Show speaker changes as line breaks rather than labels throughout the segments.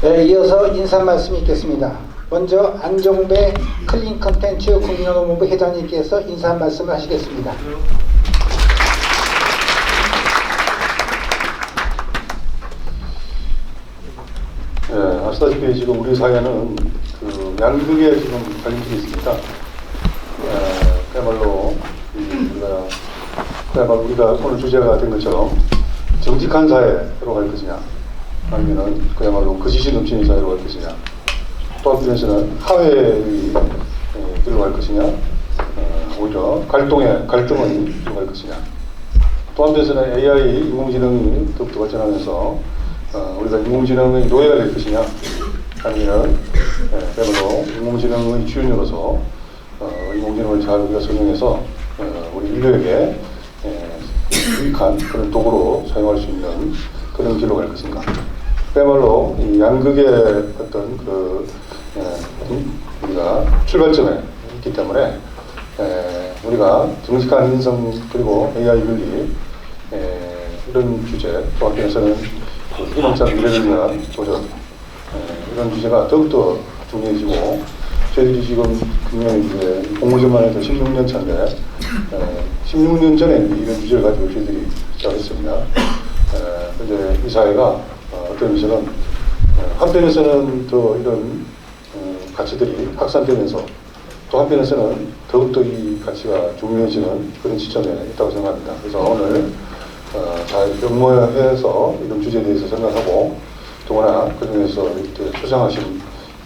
네, 이어서 인사 말씀 있겠습니다. 먼저 안종배 클린 컨텐츠 국민노무부 회장님께서 인사 말씀을 하시겠습니다.
예, 아시다시피 지금 우리 사회는 그 양극에 지금 갈림길이 있습니다. 예, 그야말로 이 우리가 그야말로 우리가 오늘 주제가 된 것처럼 정직한 사회로 갈 것이냐, 아니면은 그야말로 거짓이 넘치는 사회로 갈 것이냐, 또 한편에서는 하회의 예, 길로 갈 것이냐, 어, 오히려 갈등의 갈등의 길로 갈 것이냐. 또 한편에서는 AI 인공지능이 더욱더 발전하면서 어, 우리가 인공지능의 노예가 될 것이냐 아니면 예, 그야말로 인공지능의 주인으로서 어, 인공지능을 잘 우리가 적용해서 어, 우리 인류에게 예, 유익한 그런 도구로 사용할 수 있는 그런 길로 갈 것인가 그야말로 이 양극의 어떤 그 예, 음, 우리가 출발점에 있기 때문에 에, 우리가 정직한 인성 그리고 AI 윤리 에, 이런 주제 또 한편에서는 그 희망찬 미래를 위한 도전 에, 이런 주제가 더욱더 중요해지고 저희들이 지금 분명히 이제 공모전만 해도 16년 차인데 에, 16년 전에 이런 주제를 가지고 저희들이 시작했습니다. 에, 이제 이 사회가 면에서는 어, 한편에서는 더 이런 어, 가치들이 확산되면서 또 한편에서는 더욱더 이 가치가 중요해지는 그런 시점에 있다고 생각합니다. 그래서 오늘 어, 잘 연모해서 이런 주제에 대해서 생각하고 또나 그중에서 이렇게 초청하신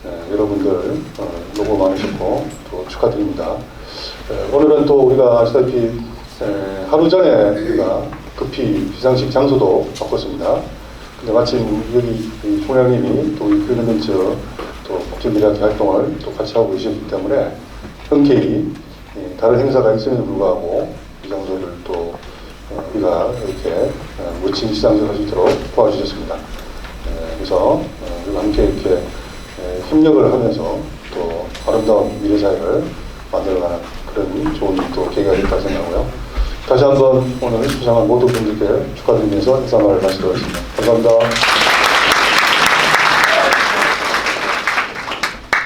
에, 여러분들 어, 노고 많으셨고 또 축하드립니다. 에, 오늘은 또 우리가 아시다시피 에, 하루 전에 우리가 급히 비상식 장소도 바꿨습니다. 근데 마침 여기 이 총장님이 또이 그런벤처 또 복지미래학회 활동을 또 같이 하고 계시기 때문에 흔쾌히 예, 다른 행사가 있음에도 불구하고 이 장소를 또 어, 우리가 이렇게 어, 멋진 시상식을 할 수 있도록 도와주셨습니다. 예, 그래서 어, 우리가 함께 이렇게 예, 협력을 하면서 또 아름다운 미래 사회를 만들어가는 그런 좋은 또 계기가 됐다 생각하고요. 다시 한번 오늘 수상한 모든 분들께 축하드리면서 인사 말을 마치도록 하겠습니다. 감사합니다.